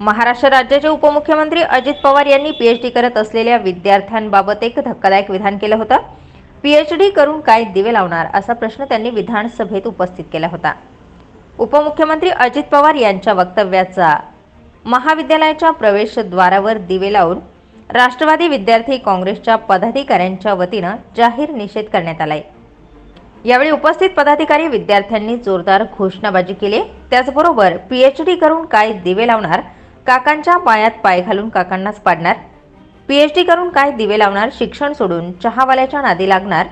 महाराष्ट्र राज्याचे उपमुख्यमंत्री अजित पवार यांनी पीएचडी करत असलेल्या विद्यार्थ्यांबाबत एक धक्कादायक विधान केलं होतं. पीएचडी करून काय दिवे लावणार असा प्रश्न त्यांनी विधानसभेत उपस्थित केला होता. उपमुख्यमंत्री अजित पवार यांच्या वक्तव्याचा महाविद्यालयाच्या प्रवेशद्वारावर दिवे लावून राष्ट्रवादी विद्यार्थी काँग्रेसच्या पदाधिकाऱ्यांच्या वतीनं जाहीर निषेध करण्यात आलाय. यावेळी उपस्थित पदाधिकारी विद्यार्थ्यांनी जोरदार घोषणाबाजी केली. त्याचबरोबर पीएचडी करून काय दिवे लावणार काकांच्या पायात पाय घालून काकांनाच पाडणार. पीएचडी करून काय दिवे लावणार शिक्षण सोडून चहावाल्याच्या नादी लागणार.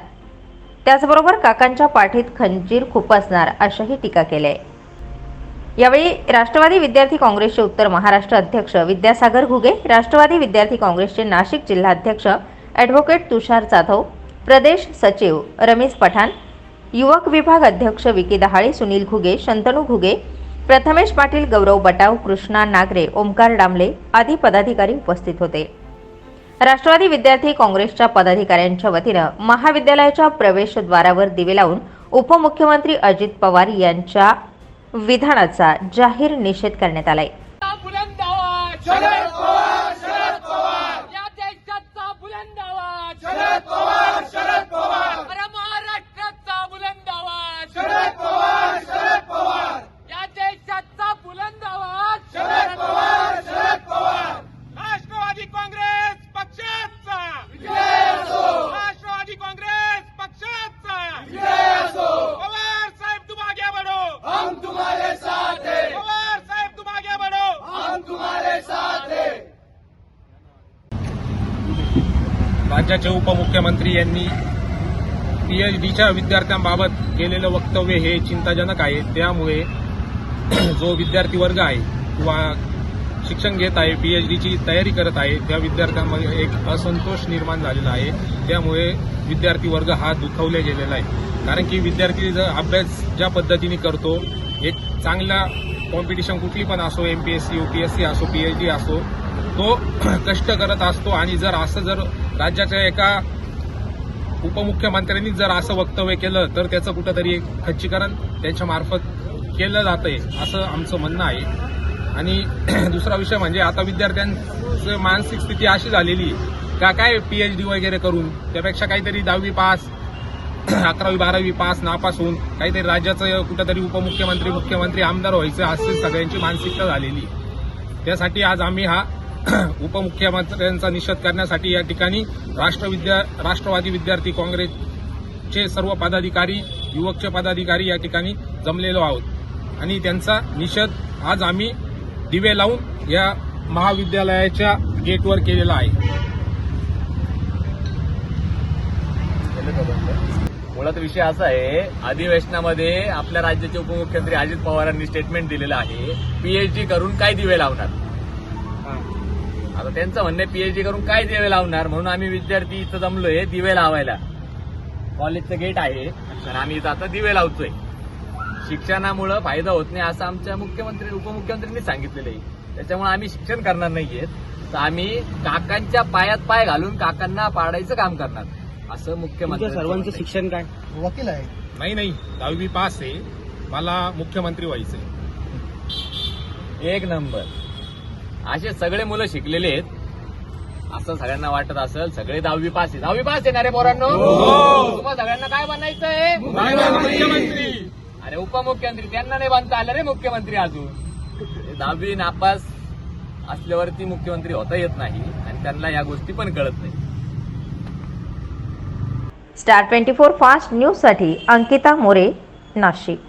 त्याचबरोबर काकांच्या पाठीत खंजीर खुपसणार अशाही टीका केली आहे यावेळी राष्ट्रवादी विद्यार्थी काँग्रेसचे उत्तर महाराष्ट्र अध्यक्ष विद्यासागर घुगे राष्ट्रवादी विद्यार्थी काँग्रेसचे नाशिक जिल्हाध्यक्ष ॲडव्होकेट तुषार जाधव प्रदेश सचिव रमेश पठाण युवक विभाग अध्यक्ष विकी दहाळे सुनील घुगे शंतनू घुगे प्रथमेश पाटील गौरव बटाव कृष्णा नागरे ओमकार डांबले आदी पदाधिकारी उपस्थित होते. राष्ट्रवादी विद्यार्थी काँग्रेसच्या पदाधिकाऱ्यांच्या वतीनं महाविद्यालयाच्या प्रवेशद्वारावर दिवे लावून उपमुख्यमंत्री अजित पवार यांच्या विधानाचा जाहीर निषेध करण्यात आलाय. राज्याचे उपमुख्यमंत्री यांनी पीएचडीच्या विद्यार्थ्यांबाबत केलेलं वक्तव्य हे चिंताजनक आहे. त्यामुळे जो विद्यार्थी वर्ग आहे किंवा शिक्षण घेत आहे पीएचडीची तयारी करत आहे त्या विद्यार्थ्यांमध्ये एक असंतोष निर्माण झालेला आहे. त्यामुळे विद्यार्थी वर्ग हा दुखावला गेलेला आहे. कारण की विद्यार्थी जर अभ्यास ज्या पद्धतीने करतो एक चांगला कॉम्पिटिशन कुठली पण असो M P S C U P S C असो पी एच डी असो तो कष्ट करत असतो आणि जर असं जर राज्याच्या एका उपमुख्यमंत्र्यांनी जर असं वक्तव्य केलं तर त्याचं कुठंतरी खच्चीकरण त्यांच्यामार्फत केलं केलं जातंय असं आमचं म्हणणं आहे. आणि दुसरा विषय म्हणजे आता विद्यार्थ्यांचं मानसिक स्थिती अशी झालेली का काय पी एच डी वगैरे करून त्यापेक्षा काहीतरी दहावी पास अकरावी बारावी पास नापास होऊन काहीतरी राज्याचं कुठंतरी उपमुख्यमंत्री मुख्यमंत्री आमदार व्हायचं अशी सगळ्यांची मानसिकता झालेली. त्यासाठी आज आम्ही हा उपमुख्यमंत्र्यांचा निषेध करण्यासाठी या ठिकाणी राष्ट्रविद्या राष्ट्रवादी विद्यार्थी काँग्रेसचे सर्व पदाधिकारी युवकचे पदाधिकारी या ठिकाणी जमलेलो आहोत. आणि त्यांचा निषेध आज आम्ही दिवे लावून या महाविद्यालयाच्या गेटवर केलेला आहे. मुळात विषय असा आहे अधिवेशनामध्ये आपल्या राज्याचे उपमुख्यमंत्री अजित पवारांनी स्टेटमेंट दिलेलं आहे पीएचडी करून काय दिवे लावणार? आता त्यांचं म्हणणं पीएचडी करून काय दिवे लावणार? म्हणून आम्ही विद्यार्थी इथं जमलोय दिवे लावायला. कॉलेजचं गेट आहे आणि आम्ही इथं आता दिवे लावतोय. शिक्षणामुळं फायदा होत नाही असं आमच्या मुख्यमंत्री उपमुख्यमंत्र्यांनी सांगितलेलं आहे. त्याच्यामुळे आम्ही शिक्षण करणार नाहीयेत. तर आम्ही काकांच्या पायात पाय घालून काकांना पाडायचं काम करणार. असं मुख्यमंत्री सर्वांचं शिक्षण काय? वकील आहे. नाही नाही. दहावी पास आहे. मला मुख्यमंत्री व्हायचंय. एक नंबर. असे सगळे मुलं शिकलेले आहेत. असं सगळ्यांना वाटत असेल सगळे दहावी पास आहे. दहावी पास येणारे पोरांनो? तुम्हाला सगळ्यांना काय बनायचंय? मुख्यमंत्री. अरे उपमुख्यमंत्री. त्यांना नाही बनता आलं रे मुख्यमंत्री अजून. दहावी नापास असल्यावरती मुख्यमंत्री होता येत नाही आणि त्यांना या गोष्टी पण कळत नाही. स्टार ट्वेंटी फोर फास्ट न्यूजसाठी अंकिता मोरे नाशिक.